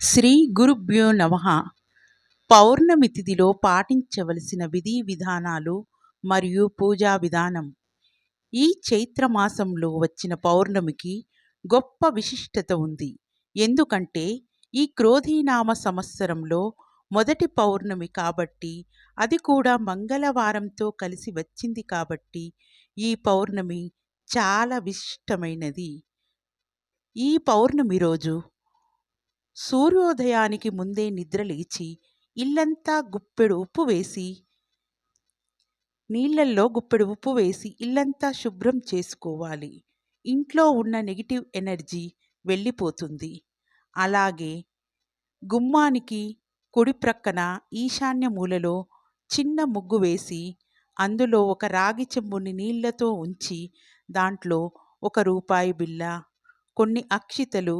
శ్రీ గురుభ్యో నమ. పౌర్ణమి తిథిలో పాటించవలసిన విధి విధానాలు మరియు పూజా విధానం. ఈ చైత్ర మాసంలో వచ్చిన పౌర్ణమికి గొప్ప విశిష్టత ఉంది. ఎందుకంటే ఈ క్రోధీనామ సంవత్సరంలో మొదటి పౌర్ణమి కాబట్టి అది కూడా మంగళవారంతో కలిసి వచ్చింది కాబట్టి ఈ పౌర్ణమి చాలా విశిష్టమైనది. ఈ పౌర్ణమి రోజు సూర్యోదయానికి ముందే నిద్ర లేచి ఇల్లంతా గుప్పెడు ఉప్పు వేసి నీళ్ళల్లో గుప్పెడు ఉప్పు వేసి ఇల్లంతా శుభ్రం చేసుకోవాలి. ఇంట్లో ఉన్న నెగిటివ్ ఎనర్జీ వెళ్ళిపోతుంది. అలాగే గుమ్మానికి కుడి ప్రక్కన ఈశాన్య మూలలో చిన్న ముగ్గు వేసి అందులో ఒక రాగి చెంబుని నీళ్ళతో ఉంచి దాంట్లో ఒక రూపాయి బిల్ల కొన్ని అక్షితలు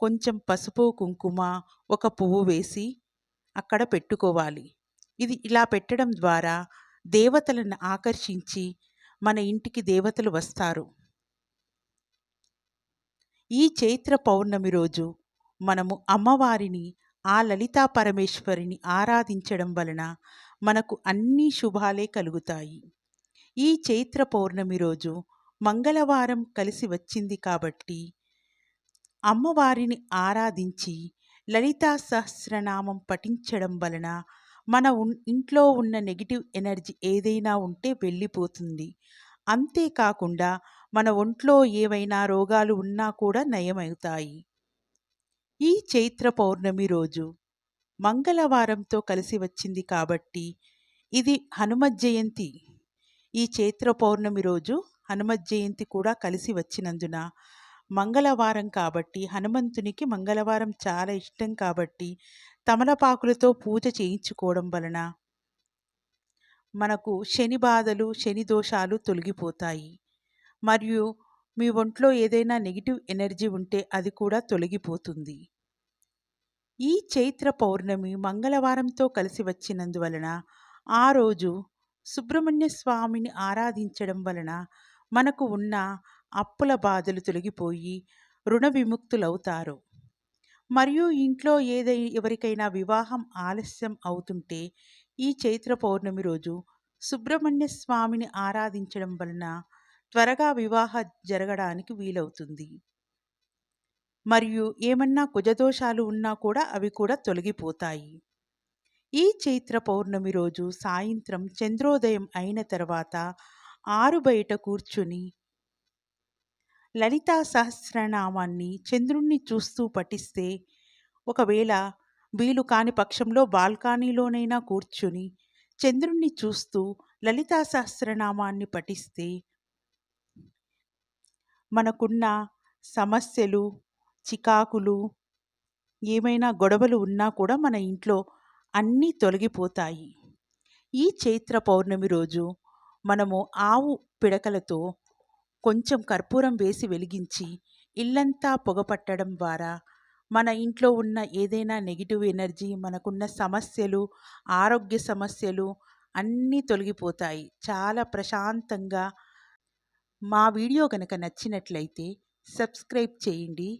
కొంచెం పసుపు కుంకుమ ఒక పువ్వు వేసి అక్కడ పెట్టుకోవాలి. ఇది ఇలా పెట్టడం ద్వారా దేవతలను ఆకర్షించి మన ఇంటికి దేవతలు వస్తారు. ఈ చైత్ర పౌర్ణమి రోజు మనము అమ్మవారిని ఆ లలితా పరమేశ్వరిని ఆరాధించడం వలన మనకు అన్ని శుభాలే కలుగుతాయి. ఈ చైత్ర పౌర్ణమి రోజు మంగళవారం కలిసి వచ్చింది కాబట్టి అమ్మవారిని ఆరాధించి లలితా సహస్రనామం పఠించడం వలన మన ఇంట్లో ఉన్న నెగిటివ్ ఎనర్జీ ఏదైనా ఉంటే వెళ్ళిపోతుంది. అంతేకాకుండా మన ఒంట్లో ఏవైనా రోగాలు ఉన్నా కూడా నయమవుతాయి. ఈ చైత్ర పౌర్ణమి రోజు మంగళవారంతో కలిసి వచ్చింది కాబట్టి ఇది హనుమ జయంతి. ఈ చైత్ర పౌర్ణమి రోజు హనుమ జయంతి కూడా కలిసి వచ్చినందున మంగళవారం కాబట్టి హనుమంతునికి మంగళవారం చాలా ఇష్టం కాబట్టి తమలపాకులతో పూజ చేయించుకోవడం వలన మనకు శని బాధలు శని దోషాలు తొలగిపోతాయి. మరియు మీ ఒంట్లో ఏదైనా నెగిటివ్ ఎనర్జీ ఉంటే అది కూడా తొలగిపోతుంది. ఈ చైత్ర పౌర్ణమి మంగళవారంతో కలిసి వచ్చినందువలన ఆ రోజు సుబ్రహ్మణ్య స్వామిని ఆరాధించడం వలన మనకు ఉన్న అప్పుల బాధలు తొలగిపోయి రుణ విముక్తులవుతారు. మరియు ఇంట్లో ఏదై ఎవరికైనా వివాహం ఆలస్యం అవుతుంటే ఈ చైత్ర పౌర్ణమి రోజు సుబ్రహ్మణ్య స్వామిని ఆరాధించడం వలన త్వరగా వివాహ జరగడానికి వీలవుతుంది. మరియు ఏమన్నా కుజదోషాలు ఉన్నా కూడా అవి కూడా తొలగిపోతాయి. ఈ చైత్ర పౌర్ణమి రోజు సాయంత్రం చంద్రోదయం అయిన తర్వాత ఆరు బయట కూర్చుని లలితా సహస్రనామాన్ని చంద్రుణ్ణి చూస్తూ పఠిస్తే ఒకవేళ వీలు కాని పక్షంలో బాల్కానీలోనైనా కూర్చుని చంద్రుణ్ణి చూస్తూ లలితా సహస్రనామాన్ని పఠిస్తే మనకున్న సమస్యలు చికాకులు ఏమైనా గొడవలు ఉన్నా కూడా మన ఇంట్లో అన్నీ తొలగిపోతాయి. ఈ చైత్ర పౌర్ణమి రోజు మనము ఆవు పిడకలతో కొంచెం కర్పూరం వేసి వెలిగించి ఇల్లంతా పొగపట్టడం ద్వారా మన ఇంట్లో ఉన్న ఏదైనా నెగిటివ్ ఎనర్జీ మనకున్న సమస్యలు ఆరోగ్య సమస్యలు అన్నీ తొలగిపోతాయి. చాలా ప్రశాంతంగా మా వీడియో కనుక నచ్చినట్లయితే సబ్స్క్రైబ్ చేయండి.